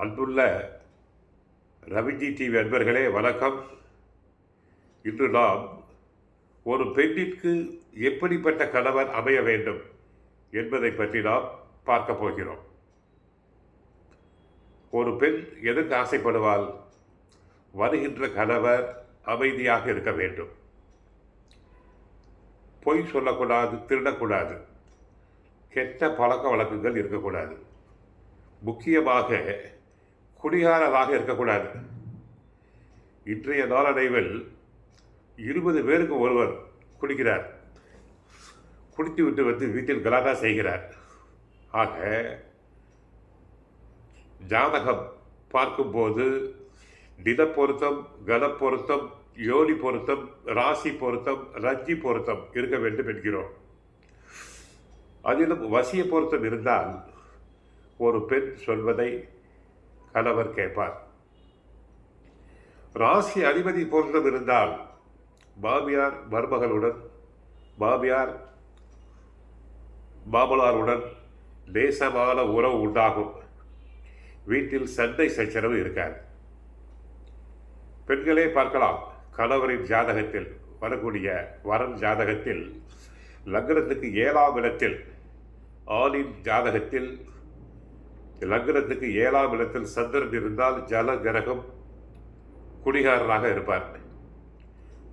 அன்புள்ள ரவிஜி டிவி அன்பர்களே வணக்கம். இன்று நாம் ஒரு பெண்ணிற்கு எப்படிப்பட்ட கணவர் அமைய வேண்டும் என்பதை பற்றி நாம் பார்க்க போகிறோம். ஒரு பெண் எதற்கு ஆசைப்படுவாள்? வருகின்ற கணவர் அமைதியாக இருக்க வேண்டும். பொய் சொல்லக்கூடாது திருடக்கூடாது. கெட்ட பழக்க வழக்கங்கள் இருக்கக்கூடாது. முக்கியமாக குடிகாரராக இருக்கக்கூடாது. இன்றைய நாளடைவில் இருபது பேருக்கு ஒருவர் குடிக்கிறார். குடித்து விட்டு வந்து வீட்டில் கலாட்டா செய்கிறார். ஆக ஜாதகம் பார்க்கும்போது தின பொருத்தம் கன பொருத்தம் யோனி பொருத்தம் ராசி பொருத்தம் ரஜி பொருத்தம் இருக்க வேண்டும் என்கிறோம். அதிலும் வசிய பொருத்தம் இருந்தால் ஒரு பெண் சொல்வதை கணவர் கேட்பார். ராசி அதிபதி போன்றும் இருந்தால் மாமியார் மருமகளுடன் மாமியார் மாமலாருடன் நேசமான உறவு உண்டாகும். வீட்டில் சண்டை சச்சரவு இருக்காது. பெண்களே பார்க்கலாம் கணவரின் ஜாதகத்தில் வரக்கூடிய வரன் ஜாதகத்தில் லக்னத்துக்கு ஏழாம் இடத்தில் ஆணின் ஜாதகத்தில் லக்னத்துக்கு ஏழாம் இடத்தில் சந்திரன் இருந்தால் ஜல கிரகம் குடிகாரராக இருப்பார்.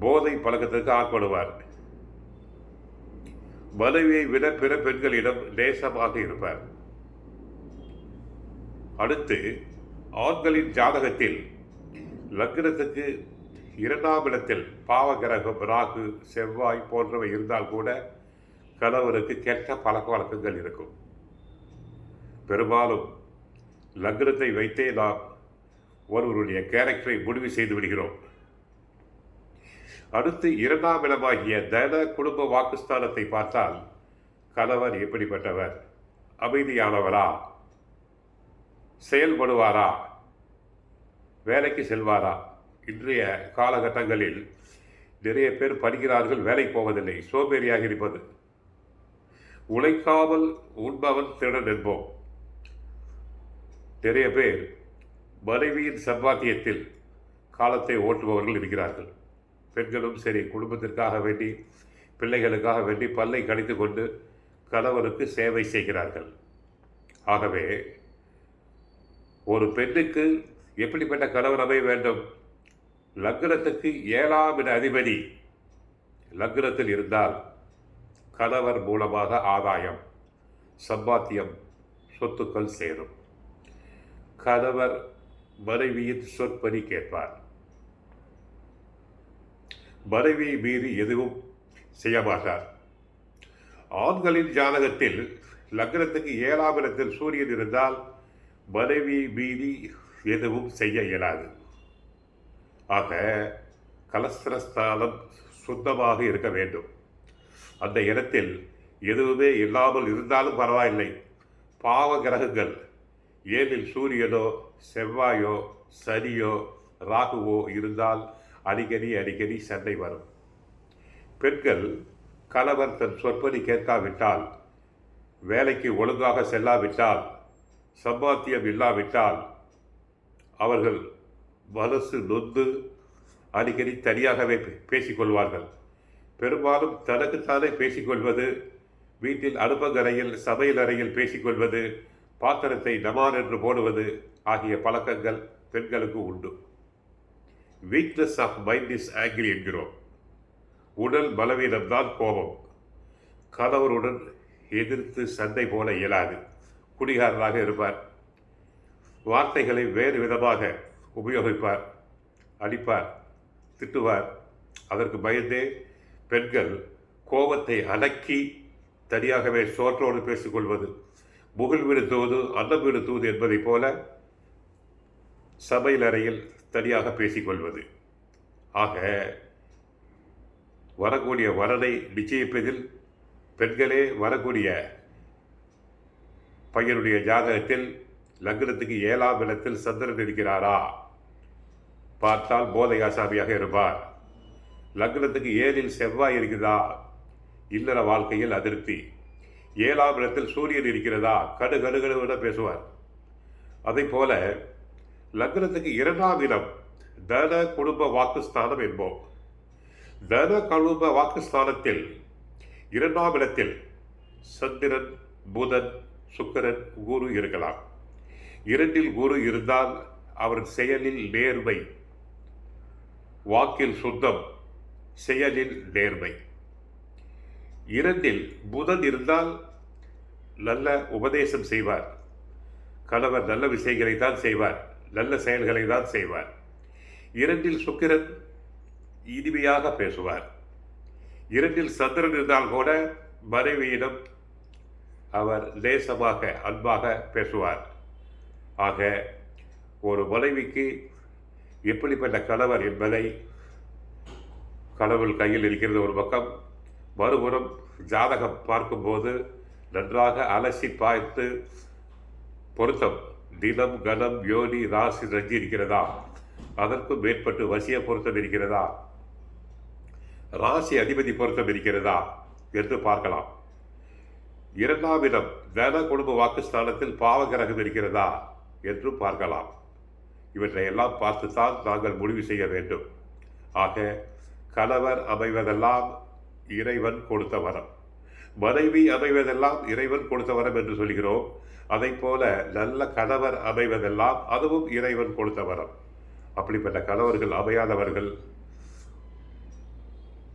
போதை பழக்கத்துக்கு ஆட்படுவார். மனைவியை விட பிற பெண்களிடம் நேசமாக இருப்பார். அடுத்து ஆண்களின் ஜாதகத்தில் லக்னத்துக்கு இரண்டாம் இடத்தில் பாவகிரகம் ராகு செவ்வாய் போன்றவை இருந்தால் கூட கணவருக்கு கெட்ட பழக்க வழக்கங்கள் இருக்கும். பெரும்பாலும் லக்னத்தை வைத்தே நாம் ஒருவருடைய கேரக்டரை முடிவு செய்து விடுகிறோம். அடுத்து இரண்டாம் இடமாகிய தன குடும்ப வாக்குஸ்தானத்தை பார்த்தால் கணவர் எப்படிப்பட்டவர்? அமைதியானவரா? செயல்படுவாரா? வேலைக்கு செல்வாரா? இன்றைய காலகட்டங்களில் நிறைய பேர் படிக்கிறார்கள் வேலைக்கு போவதில்லை சோம்பேறியாக இருப்பது. உழைக்காமல் உண்பவன் திறன் என்போம். நிறைய பேர் மனைவியின் சம்பாத்தியத்தில் காலத்தை ஓட்டுபவர்கள் இருக்கிறார்கள். பெண்களும் சரி குடும்பத்திற்காக வேண்டி பிள்ளைகளுக்காக வேண்டி பல்லை கடித்து கொண்டு கணவருக்கு சேவை செய்கிறார்கள். ஆகவே ஒரு பெண்ணுக்கு எப்படிப்பட்ட கணவர் அமைய வேண்டும்? லக்னத்துக்கு ஏழாம் இட அதிபதி லக்னத்தில் இருந்தால் கணவர் மூலமாக ஆதாயம் சம்பாத்தியம் சொத்துக்கள் சேரும். கணவர் மனைவியின் சொற்படி கேட்பார். மனைவியை மீறி எதுவும் செய்ய மாட்டார் ஆண்களின் ஜாதகத்தில் லக்னத்துக்கு ஏழாம் இடத்தில் சூரியன் இருந்தால் மனைவியை மீறி எதுவும் செய்ய இயலாது. ஆக கலஸ்திரஸ்தானம் சுத்தமாக இருக்க வேண்டும். அந்த இடத்தில் எதுவுமே இல்லாமல் இருந்தாலும் பரவாயில்லை. பாவ கிரகங்கள் ஏழில் சூரியனோ செவ்வாயோ சனியோ ராகுவோ இருந்தால் அடிக்கடி அடிக்கடி சண்டை வரும். பெண்கள் கணவர் தன் சொற்படி கேட்காவிட்டால் வேலைக்கு ஒழுங்காக செல்லாவிட்டால் சம்பாத்தியம் இல்லாவிட்டால் அவர்கள் மனசு நொந்து அடிக்கடி தனியாகவே பேசிக்கொள்வார்கள். பெரும்பாலும் தனக்குத்தானே பேசிக்கொள்வது வீட்டில் அடுப்பங்கரையில் சமையல் அறையில் பேசிக்கொள்வது பாத்திரத்தை நமான் என்று போடுவது ஆகிய பழக்கங்கள் பெண்களுக்கு உண்டு. Weakness of mind is angry என்கிறோம். உடல் பலவீனம்தான் கோபம். கணவருடன் எதிர்த்து சண்டை போல இயலாது. குடிகாரராக இருப்பார். வார்த்தைகளை வேறு விதமாக உபயோகிப்பார் அடிப்பார் திட்டுவார். அதற்கு பயந்தே பெண்கள் கோபத்தை அடக்கி தனியாகவே சோற்றோடு பேசிக்கொள்வது புகழ் விடுத்துவது அன்னம் விடுத்துவது என்பதைப் போல சபையில் அறையில் தனியாக பேசிக்கொள்வது. ஆக வரக்கூடிய வரனை நிச்சயிப்பதில் பெண்களே வரக்கூடிய பையனுடைய ஜாதகத்தில் லக்னத்துக்கு ஏழாம் இடத்தில் சந்திரன் இருக்கிறாரா? பார்த்தால் போதை ஆசாமியாக இருப்பார். லக்னத்துக்கு ஏழில் செவ்வாய் இருக்குதா? இல்லற வாழ்க்கையில் அதிருப்தி. ஏழாம் இடத்தில் சூரியன் இருக்கிறதா? கடு கடு பேசுவார். அதை போல லக்னத்துக்கு இரண்டாம் இடம் தன குடும்ப வாக்குஸ்தானம் என்போம். தன குடும்ப வாக்குஸ்தானத்தில் இரண்டாம் இடத்தில் சந்திரன் புதன் சுக்கரன் குரு இருக்கலாம். இரண்டில் குரு இருந்தால் அவர் செயலில் நேர்மை வாக்கில் சுத்தம் செயலில் நேர்மை. இரண்டில் புதன் இருந்தால் நல்ல உபதேசம் செய்வார். கணவர் நல்ல விஷயங்களை தான் செய்வார். நல்ல செயல்களை தான் செய்வார். இரண்டில் சுக்கிரன் இனிமையாக பேசுவார். இரண்டில் சந்திரன் இருந்தால் கூட மனைவியிடம் அவர் லேசமாக அன்பாக பேசுவார். ஆக ஒரு மனைவிக்கு எப்படிப்பட்ட கணவர் என்பதை கடவுள் கையில் இருக்கிறது ஒரு பக்கம் மறுபுறம் ஜாதகம் பார்க்கும்போது நன்றாக அலசி பார்த்து பொருத்தம். தினம் கணம் யோனி ராசி ரஞ்சி இருக்கிறதா? அதற்கும் மேற்பட்டு வசிய பொருத்தம் இருக்கிறதா? ராசி அதிபதி பொருத்தம் இருக்கிறதா? என்று பார்க்கலாம். இரண்டாம் இடம் தன குடும்ப வாக்குஸ்தானத்தில் பாவகிரகம் இருக்கிறதா? என்று பார்க்கலாம். இவற்றை எல்லாம் பார்த்துத்தான் நாங்கள் முடிவு செய்ய வேண்டும். ஆக கணவர் அமைவதெல்லாம் இறைவன் கொடுத்த வரம். மனைவி அமைவதெல்லாம் இறைவன் கொடுத்த வரம் என்று சொல்கிறோம். அதை போல நல்ல கணவர் அமைவதெல்லாம் அதுவும் இறைவன் கொடுத்த வரம். அப்படிப்பட்ட கணவர்கள் அமையாதவர்கள்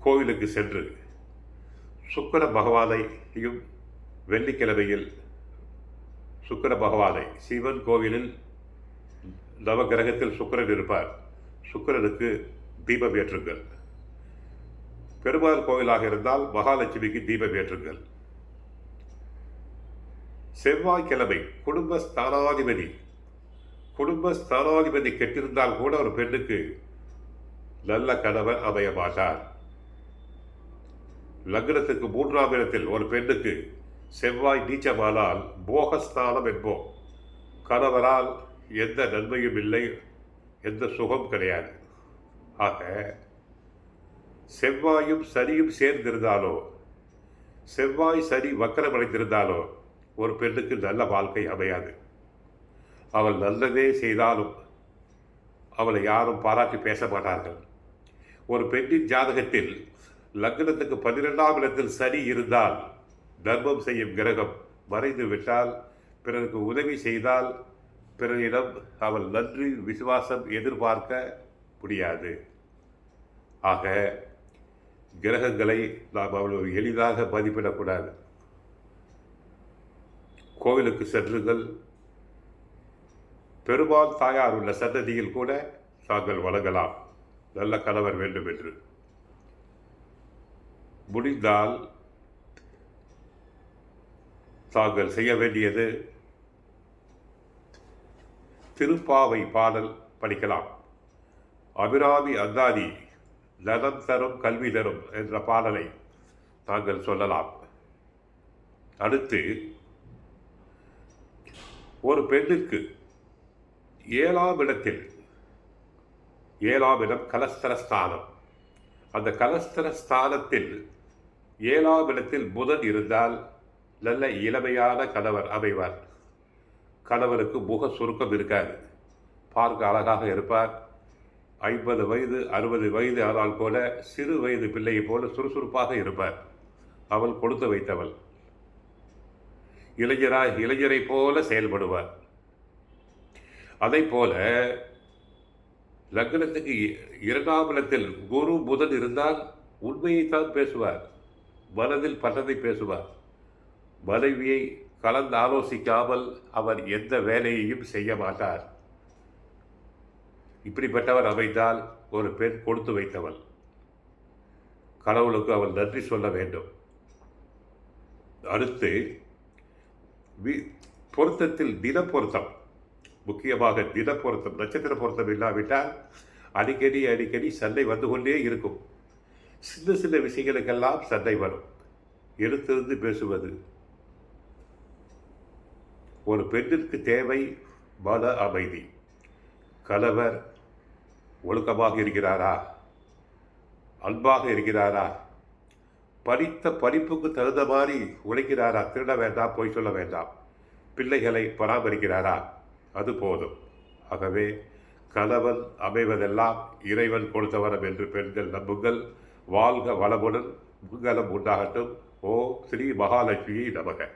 கோவிலுக்கு சென்று சுக்கர பகவானையும் வெள்ளிக்கிழமையில் சுக்கர பகவானை சிவன் கோவிலில் நவகிரகத்தில் சுக்கரன் இருப்பார். சுக்கரனுக்கு தீபம் ஏற்றுங்கள். பெருமாள் கோவிலாக இருந்தால் மகாலட்சுமிக்கு தீபம் ஏற்றுங்கள். செவ்வாய்க்கிழமை குடும்ப ஸ்தானாதிபதி குடும்ப ஸ்தானாதிபதி கெட்டிருந்தால் கூட ஒரு பெண்ணுக்கு நல்ல கணவர் அமைய மாட்டார். லக்னத்துக்கு மூன்றாம் இடத்தில் ஒரு பெண்ணுக்கு செவ்வாய் நீச்சமானால் போகஸ்தானம் என்போம். கணவரால் எந்த நன்மையும் இல்லை எந்த சுகம் கிடையாது. ஆக செவ்வாயும் சரியும் சேர்ந்திருந்தாலோ? செவ்வாய் சரி வக்கரமடைந்திருந்தாலோ? ஒரு பெண்ணுக்கு நல்ல வாழ்க்கை அமையாது. அவள் நல்லதே செய்தாலும் அவளை யாரும் பாராட்டி பேச மாட்டார்கள். ஒரு பெண்ணின் ஜாதகத்தில் லக்னத்துக்கு பன்னிரெண்டாம் இடத்தில் சரி இருந்தால் தர்மம் செய்யும் கிரகம் மறைந்து விட்டால் பிறருக்கு உதவி செய்தால் பிறரிடம் அவள் நன்றி விசுவாசம் எதிர்பார்க்க முடியாது. ஆக கிரகங்களை நாம் அவ்வளவு எளிதாக மதிப்பிடக்கூடாது. கோவிலுக்கு சென்றுங்கள். பெருமாள் தாயார் உள்ள சன்னதியில் கூட தாங்கள் வழங்கலாம் நல்ல கணவர் வேண்டும் என்று. முடிந்தால் தாங்கள் செய்ய வேண்டியது திருப்பாவை பாடல் படிக்கலாம். அபிராமி அந்தாதி நலம் தரும் கல்வி தரும் என்ற பாடலை நாங்கள் சொல்லலாம். அடுத்து ஒரு பெண்ணுக்கு ஏழாம் இடத்தில் ஏழாம் இடம் கலஸ்தர ஸ்தானம் அந்த கலஸ்தர ஸ்தானத்தில் ஏழாம் இடத்தில் புதன் இருந்தால் நல்ல இளமையான கணவர் அமைவார். கணவருக்கு முக சுருக்கம் இருக்காது. பார்க்க அழகாக இருப்பார். ஐம்பது வயது அறுபது வயது ஆனால் போல சிறு வயது பிள்ளையைப் போல சுறுசுறுப்பாக இருப்பார். அவள் கொடுத்து வைத்தவள். இளைஞரா இளைஞரை போல செயல்படுவார். அதை போல லக்னத்துக்கு இரண்டாம் இடத்தில் குரு புதன் இருந்தால் உண்மையைத்தான் பேசுவார். மனதில் பட்டதை பேசுவார். மனைவியை கலந்து ஆலோசிக்காமல் அவர் எந்த வேலையையும் செய்ய மாட்டார். இப்படிப்பட்டவர் அமைந்தால் ஒரு பெண் கொடுத்து வைத்தவள். கடவுளுக்கு அவள் நன்றி சொல்ல வேண்டும். அடுத்து வி பொருத்தத்தில் தின பொருத்தம் முக்கியமாக தின பொருத்தம் நட்சத்திர பொருத்தம் இல்லாவிட்டால் அடிக்கடி அடிக்கடி சண்டை வந்து கொண்டே இருக்கும். சின்ன சின்ன விஷயங்களுக்கெல்லாம் சண்டை வரும். எடுத்திருந்து பேசுவது. ஒரு பெண்ணிற்கு தேவை மன அமைதி. கணவர் ஒழுக்கமாக இருக்கிறாரா? அன்பாக இருக்கிறாரா? படித்த படிப்புக்கு தகுந்த மாதிரி உழைக்கிறாரா? திருட வேண்டாம் பொய் சொல்ல வேண்டாம். பிள்ளைகளை பராமரிக்கிறாரா? அது போதும். ஆகவே கணவன் அமைவதெல்லாம் இறைவன் கொடுத்த வரம் என்று பெண்கள் நம்புங்கள். வாழ்க வளமுடன் மங்களம் உண்டாகட்டும். ஓ ஸ்ரீ மகாலட்சுமி நமக.